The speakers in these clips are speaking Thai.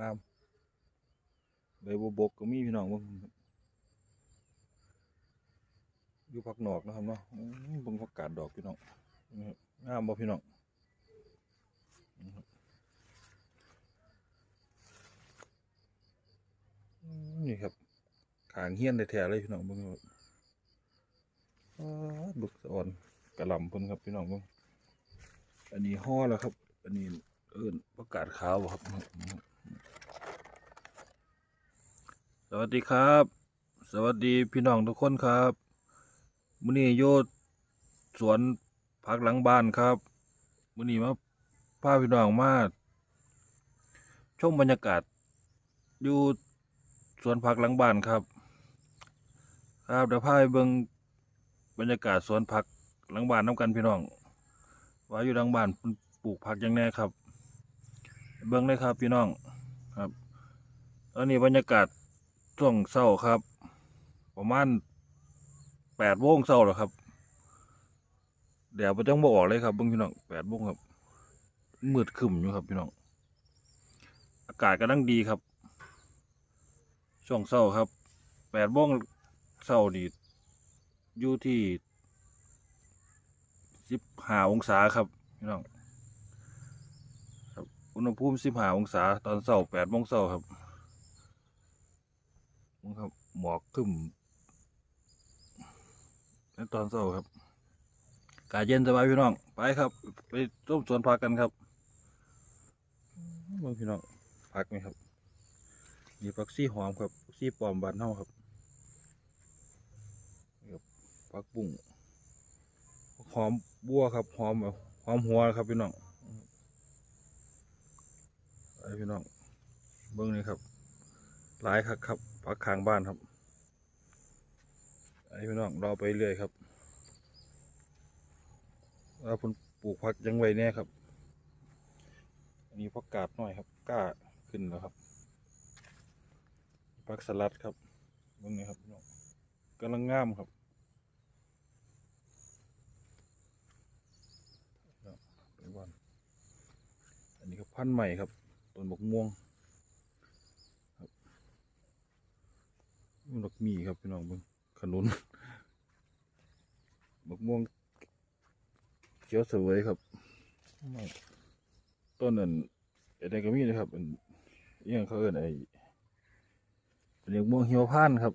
งามใบบัวบกก็มีพี่น้องบิ่งอยู่พักหนอกนะครับเนาะบิ่งผักกาดดอกพี่น้องนี่ครับงามบ่พี่น้องนี่ครับขางเฮี้ยนแท้ๆเลยพี่น้องบิ่งครับอ้าดบึกอ่อนกระลำเพิ่นครับพี่น้องบิ่งอันนี้ห่อแล้วครับ อันนี้เอิ้นผักาดขาวครับ สวัสดีครับ สวัสดีพี่น้องทุกคนครับมื้อนี้โยสวนผักหลังบ้านครับมื้อนี้มาพาพี่น้องมาชมบรรยากาศ อยู่สวนผักหลังบ้านครับ ครับเดี๋ยวพาไปเบิ่งบรรยากาศสวนผักหลังบ้านน้กันพี่น้อง ว่าอยู่หลังบ้านปลูกผักยังแน่ครับ เบิ่งเลยครับพี่น้องครับตอนนี้บรรยากาศ ช่วงเศร้าครับ ประมาณแปดโมงเศร้าแล้วครับ เดี๋ยวไปจังบออกเลยครับเบิ่งพี่น้องแปดโมงครับ มืดครึมอยู่ครับพี่น้อง อากาศกำลังดีครับ ช่วงเศร้าครับแปดโมงเศร้าดีอยู่ที่สิบห้าองศาครับพี่น้องอุณหภูมิสิบห้าองศาตอนเศร้าแปดโมงเศร้าครับ มึงครับหมอกขึ้นในตอนเช้าครับกาเย็นสบายพี่น้อง ไปครับ ไปต้มสวนผักกันครับมึงพี่น้องผักไหมครับมีผักซี่หอมครับซี่ปลอมบานเท่าครับนี่ครับผักบุ้งหอมบัวครับหอมหอมหัวครับพี่น้องไปพี่น้องเบิ้งนี่ครับหลายครับครับ พักข้างบ้านครับไอ้พี่น้องราไปเรื่อยครับว่าเพุ่นปลูกผักยังไวแน่ครับ อันนี้ผักกาดหน่อยครับกล้าขึ้นแล้วครับผักสลัดครับตรงนี้ครับพี่น้องกำลังงามครับไปบ้านอันนี้ก็พันธุ์ใหม่ครับต้นบกม่วง ดอกมีครับพี่น้องเบิ่งขนุนบักม่วงเขียวสวยครับต้นนั้นไอ้ใดก็มีนะครับเอันอหยังเขาเอิ้นไอ้เรียกม่วงเหี่ยวพ่านครับ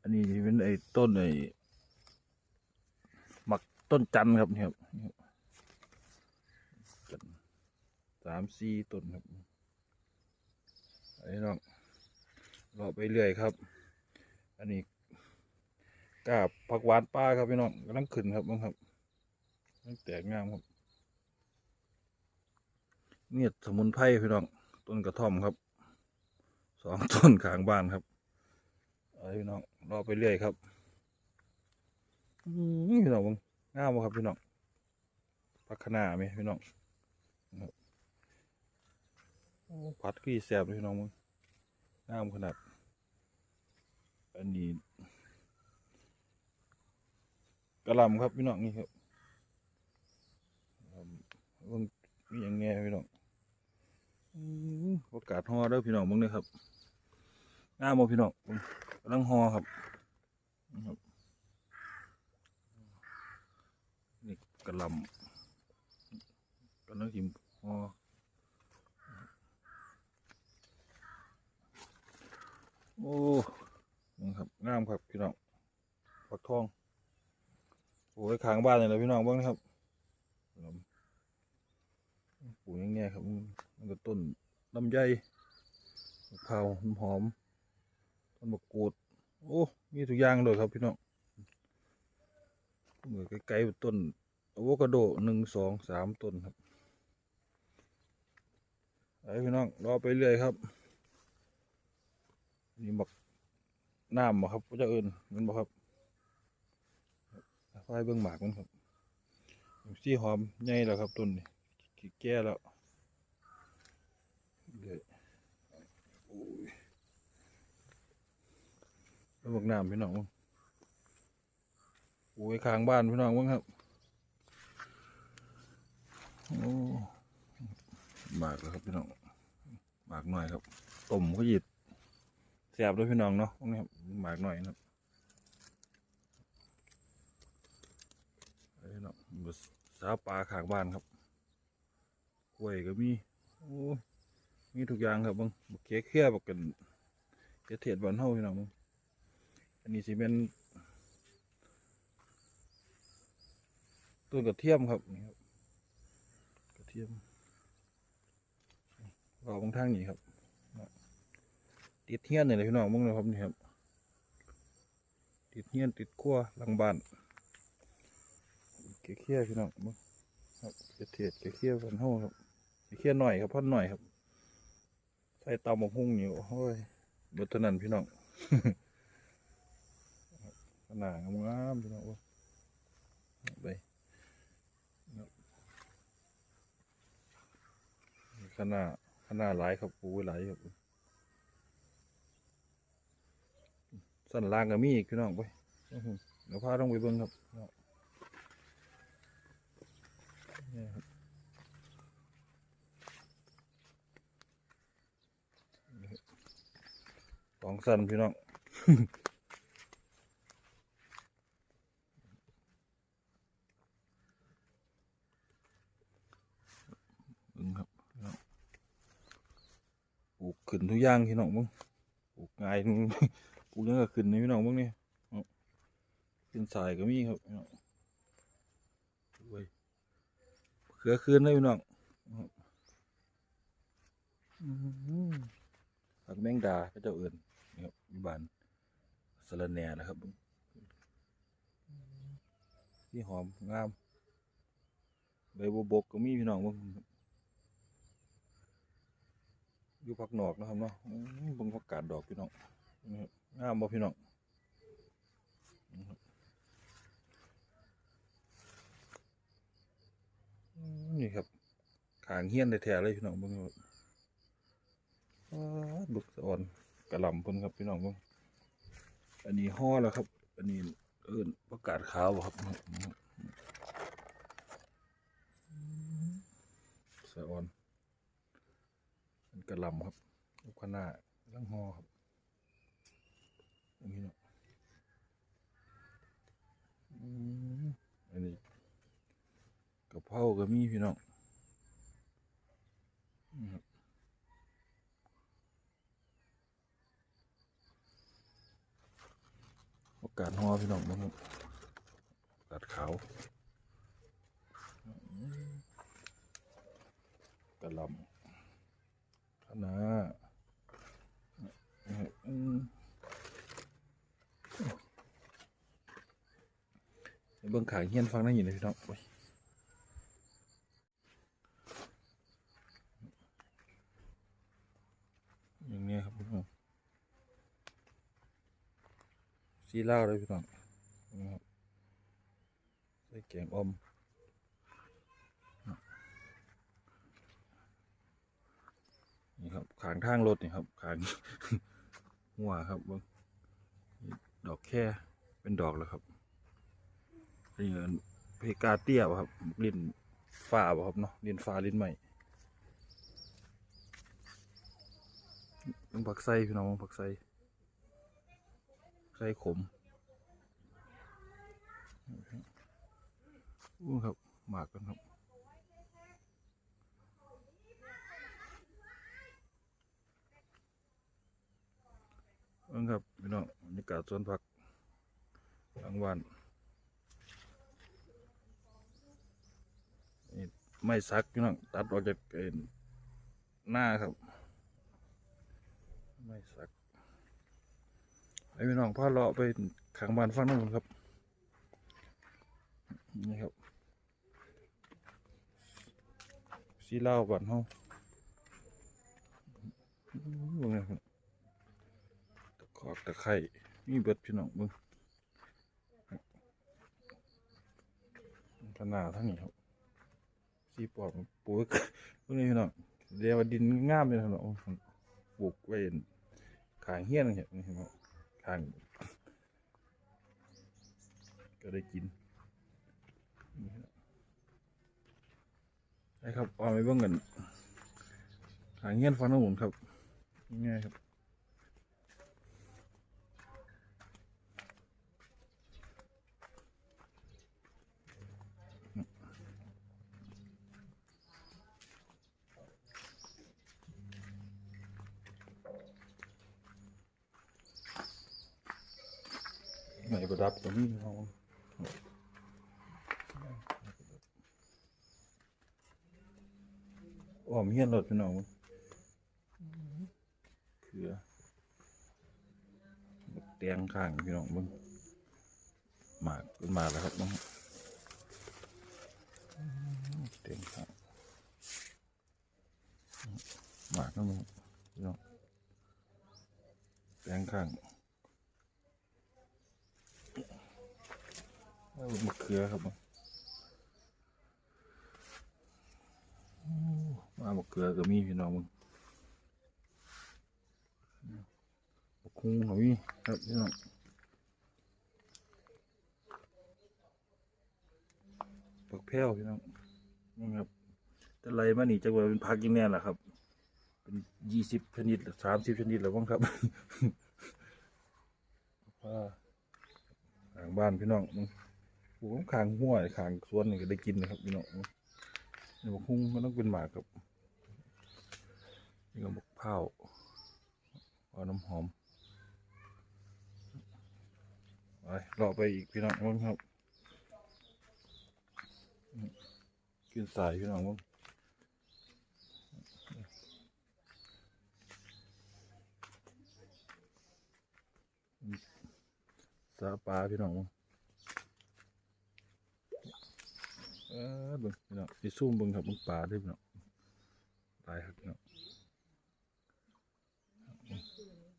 อันนี้เป็นไอ้ต้นไอ้หมักต้นจันครับนี่ครับนี่ครับจันทร์สามสี่ต้นครับไอ้น้อง เลาะไปเรื่อยครับ อันนี้กาบผักหวานป้าครับพี่น้องกำลังขึ้นครับบ้งครับกำลังแตกงามครับเนี่ยสมุนไพรพี่น้องต้นกระท่อมครับสองต้นขางบ้านครับเอาพี่น้องรอไปเรื่อยครับอื้อพี่น้องงงามครับพี่น้องพักขนาไหมพี่น้องครับโอ้ผัดกี้แซ่บพี่น้องมึงงามขนาด อันนี้กระลำครับพี่น้องนี่ครับกะหล่ำเบิ่งมีอย่างแง่พี่น้องอื้อโอกาสฮอเด้อพี่น้องบังเด้อครับงามพี่น้องบังกำลังฮอครับนี่ครับนี่กระลำกำลังหิมฮอโอ้ ครับงามครับพี่น้องปักทองโอ้ขางบ้านเลยนะพี่น้องบ้างนะครับปลูกอย่างเงี้ยครับมันก็ต้นลำไยมะพร้าวหอมต้นมะกรูดโอ้มีทุกอย่างเลยครับพี่น้องเหมือนไกลๆต้นอะโวคาโดหนึ่งสองสามต้นครับไอ้พี่น้องรอไปเรื่อยครับนี่บัก น้ำบ่ครับก็จะเอิญมันบ่ครับไฟเบื้องหมากมันครับสีหอมใหญ่แล้วครับต้นนี่แก่แล้วเดี๋ยวโอ้ยแล้วบักน้ำพี่น้องโอ้ยข้างบ้านพี่น้องเบ้างครับโอ้หมากแล้วครับพี่น้องหมากหน่อยครับต้มก็หยิบ แซ่บด้วยพี่น้องเนาะพวกนี้ครับหมากหน่อยนะครับไอ้เนาะบสสาปลาขางบ้านครับกล้วยก็มีโอ้มีทุกอย่างครับบังบักเค้กเคี่ยบักกันเกเทียดบ้านเฮาพี่น้องอันนี้สิเป็นต้นกระเทียมครับนี่ครับกระเทียมรอบางทางนี่ครับ ติดเฮียนนี่เลยพี่น้องมึงนะครับนี่ครับ ติดเฮียนติดขั้วหลังบ้านเกเขี้ยพี่น้องมึงครับเกระเทียดเกเขี้ยพันห้าครับเกเขี้ยหน่อยครับพันหน่อยครับ ใส่เตาหมกหุ้งอยู่โอ้ยเบดเท่านั้นพี่น้องขนาดงามๆพี่น้องไปขนาดขนาดหลายครับปูหลายครับ สันล่างก็มีอีกพี่น้องไปเดี๋ยวพาต้องไปเบิ้งครับนี่ครับสองสันพี่น้องเบิ่งครับปลูกขึ้นทุกอย่างพี่น้องมึงปลูกง่ายปลู กูยังก็ขึ้นในพี่น้องมึงนี่เอาขึ้นสายก็มีครับพี่น้องโอ้ยเขือคืนเลยพี่น้องอื้อหือผักแมงดาก็เจ้าเอื่นนี่ครับมีบานสะระแหน่นะครับที่หอมงามใบบัวบกก็มีพี่น้องมึงอยู่ผักหนอกนะครับเนาะอื้อเบิ่งผักกาดดอกพี่น้องนี่ครับ งามบ่พี่น้องนี่ครับอืมนี่ครับขางเฮี้ยนแท้ๆเลยพี่น้องเบิ่งครับบึกสอ่อนกระหลำพิ่นครับพี่น้องเบิ่งอันนี้ห่อแล้วครับ อันนี้เอิ้นประกาศขาวครับสะอ่อนกระหลำครับลูกขนาลังห่อครับ อันนี้เนาะอืมอันนี้กระเพราก็มีพี่น้องโอกาสห่อพี่น้องบ้างครับโอกาสขาวอืมกะล่ำคะน้านี่ครับอืม เบิ่งขางเฮียนฟังนั่นอยู่เลยพี่น้องอย่างนี้ครับพี่น้องซีเล้าเลยพี่น้องใส่แกงอมนี่ครับขางทางรถนี่ครับขางหัวครับเบิ่งดอกแค่เป็นดอกแล้วครับ นี่เงินเพกาเตี้ยบครับลิ้นฟ้าครับเนาะลิ้นฟ้าลิ้นใหม่ต้องผักไส้พี่น้องผักไส้ไส้ขมอู้ครับหมากกันครับเอิ้งครับพี่น้องบรรยากาศสวนผักกลางวัน นี่ ไม่ซักพี่น้องตัดออกจากเอ็นหน้าครับ ไม่ซักไอ้พี่น้องพาเลาะไปขังบ้านฟังนั่นครับนี่ครับสีเล้าบ้านเฮาอู้ว่าไงครับตะขอกตะไคร่มีเบิดพี่น้องมึงขนาดทั้งนี้ครับ สีปอบปลูกพวกนี้พี่น้องเรียกว่าดินงามเลยเนาะปลูกไว้ขางเฮี้ยนเห็นไหมครับขางก็ได้กินนี่ครับเอาไปเบิ่งกันขางเฮี้ยนฟังน้ำหมุนครับง่ายครับ ไหนประดับตรงนี้เอาอ้อมเฮียนรถพี่น้องเคือบักแตงข้างพี่น้องมึงหมากขึ้นมาแล้วครับน้องแตงข้างหมากนะมึงพี่น้องแตงข้างแล้ว มะเขือครับมึงมาบกเกลือก็มีพี่น้องมึงบกคุ้งก็มีครับพี่น้องปักแพ้วพี่น้องนี่ครับแต่ไรมานี่จะว่าเป็นพักกินแน่ล่ะครับ เป็นยี่สิบชนิดสามสิบชนิดแล้วบ้างครับว่าขางบ้านพี่น้องมึง ลูกขางหัวขางสวนนี่ก็ได้กินนะครับพี่น้องนี่บกคุ้งก็ต้องเป็นหมากครับนี่ก็บกเผาเอาน้ำหอมไปรอไปอีกพี่น้องมั้งครับอืมขึ้นสายพี่น้องมั้งสาปลาพี่น้องมั้ง เออบิ่งพี่น้องไปซูมบิ่งครับบิ่งปลาด้วยพี่น้องตายครับพี่น้อง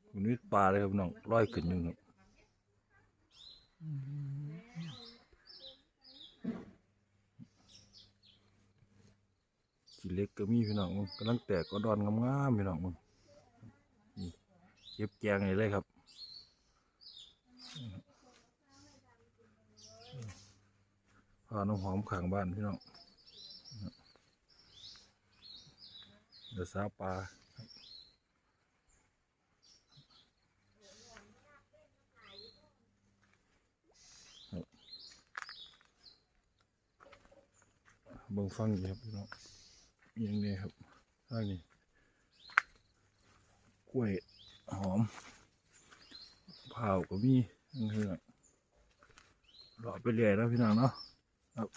คุณวิทย์ปลาเลยครับน้องร้อยขึ้นอยู่ครับขีเล็กก็มีพี่น้องมึงกำลังแตกก็ดอนงามๆพี่น้องมึงเก็บแกงเลยครับ พาน้องหอมขังบ้านพี่น้องเดี๋ยวซาปลาเบิ่งฟังอยู่ครับพี่น้องอย่างนี้ครับข้างนี้กล้วยหอมเผาก็มีนั่นคือหลอไปเรื่อยแล้วพี่น้องเนาะ ครับ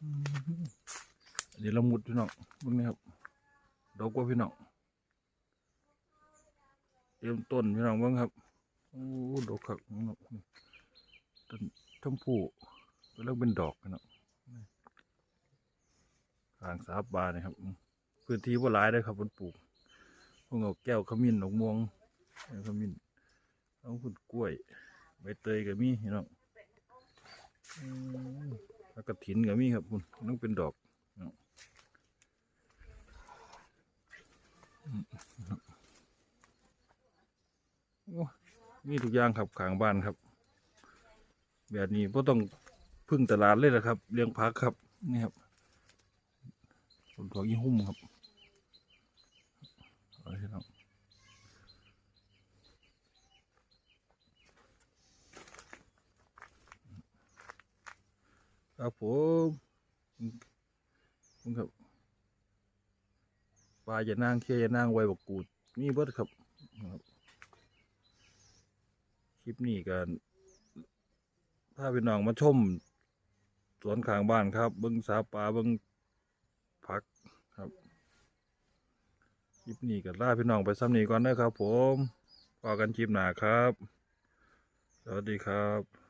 อืมอันนี้ละมุดพี่น้องเบิ่งนี่ครับดอกกว่าพี่น้องเต็มต้นพี่น้องบิ่งครับโอ้ดอกขักพี่น้องต้นชมพูกำลังเป็นดอกพี่น้องทางสาบานี่ครับ พื้นที่ว่าหลายเลยครับมันปลูกพวกเอาแก้วขมิ้นดอกม่วงขมิ้นเอาพุ่นกล้วยใบเตยก็มีพี่น้อง แล้วก็ถินก็มีครับคุณต้องเป็นดอกนาะอืมโอ้มีทุกอย่างครับขางบ้านครับ แบบนี้ก็ต้องพึ่งตลาดเลยละครับ เลี้ยงพักครับ นี่ครับต้นถั่วยี่หุ้มครับเอาเลยครับ ครับผมผมครับปลาจะนางเคียจะนางไวบักกูด มีเบิดครับ คลิปนี้กันถ้าพี่น้องมาชม สวนข้างบ้านครับ เบิ้งสาปลาเบิ้งพักครับ คลิปนี้ก็ลาพี่น้องไปซ้ำนี้ก่อนนะครับผมพอกันคลิปหนาครับ สวัสดีครับ